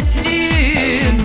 пять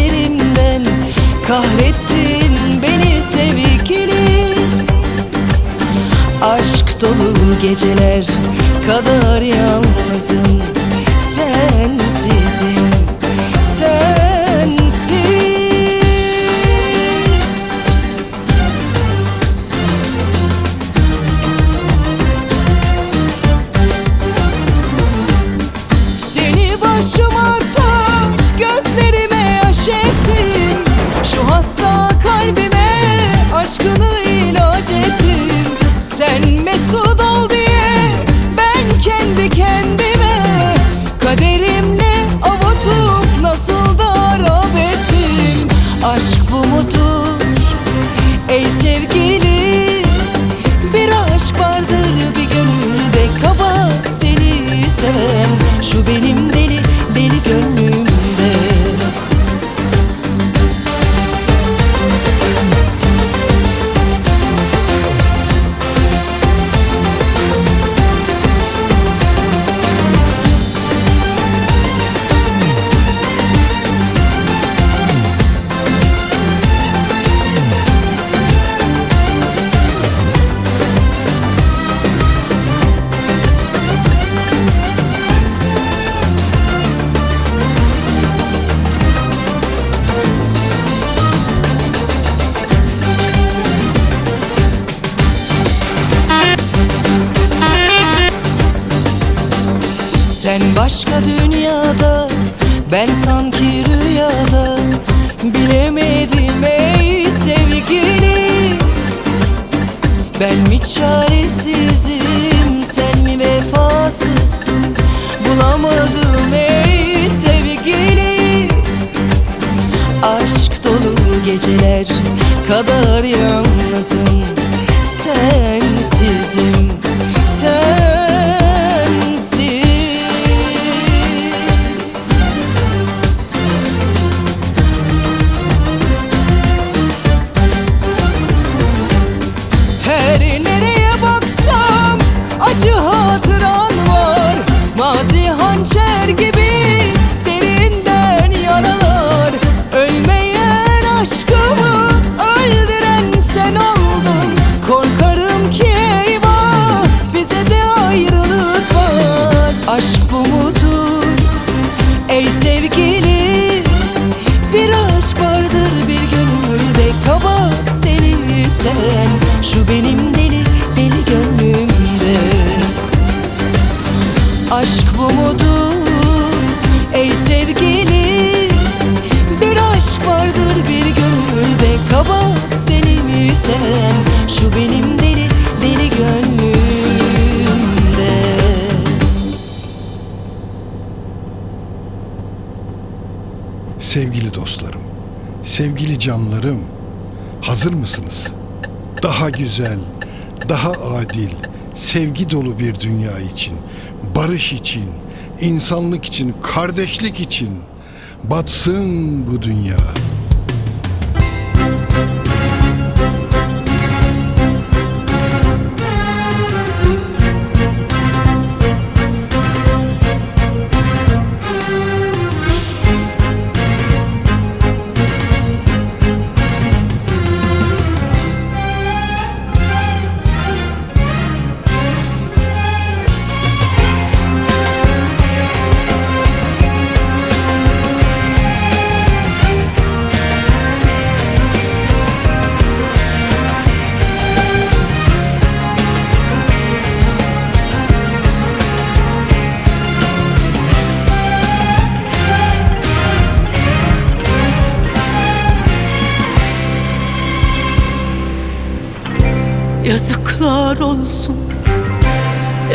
gözlerimden Kahrettin beni sevgilim Aşk dolu geceler kadar yalnızım Sensizim, sensizim Başka dünyada ben sanki rüyada. Bilemedim ey sevgili Ben mi çaresizim sen mi vefasızsın? Bulamadım ey sevgili. Aşk dolu geceler kadar yalnızım. Sensizim sensiz Sevgili dostlarım, sevgili canlarım, hazır mısınız? Daha güzel, daha adil, sevgi dolu bir dünya için, barış için, insanlık için, kardeşlik için batsın bu dünya.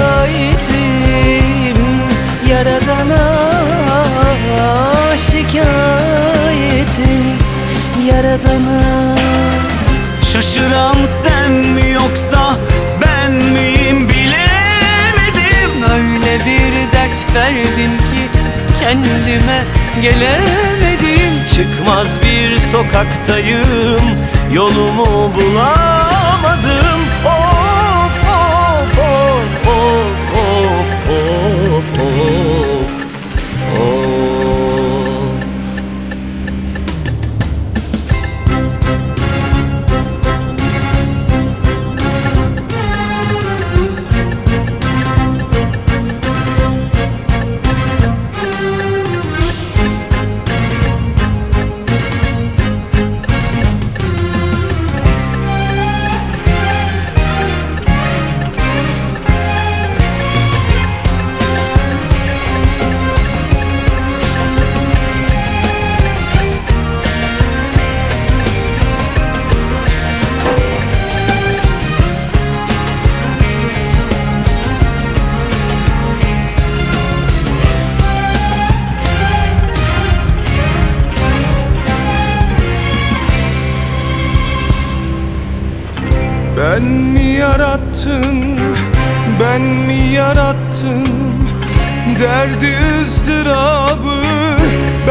Şikayetim yaradana Şikayetim yaradana Şaşıran sen mi yoksa ben miyim bilemedim. Öyle bir dert verdin ki kendime gelemedim. Çıkmaz bir sokaktayım Yolumu bulamadım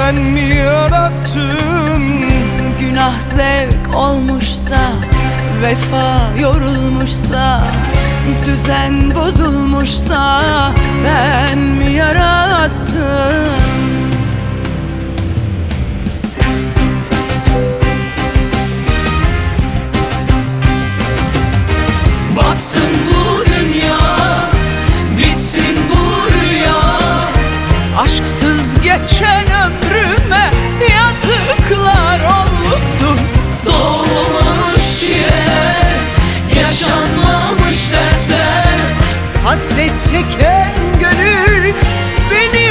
Ben mi yarattım Günah zevk olmuşsa Vefa yorulmuşsa Düzen bozulmuşsa Ben mi yarattım Hasret çeken gönül benim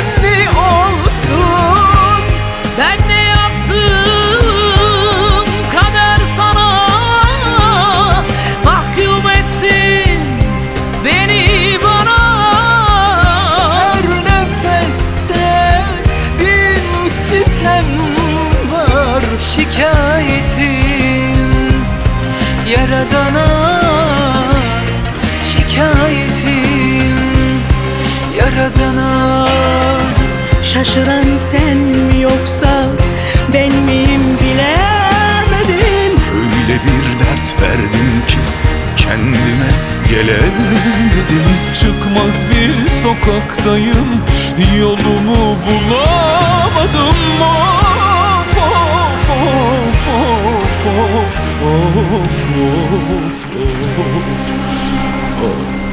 kendime gelemedim Çıkmaz bir sokaktayım yolumu bulamadım Of of of of of of of of, of.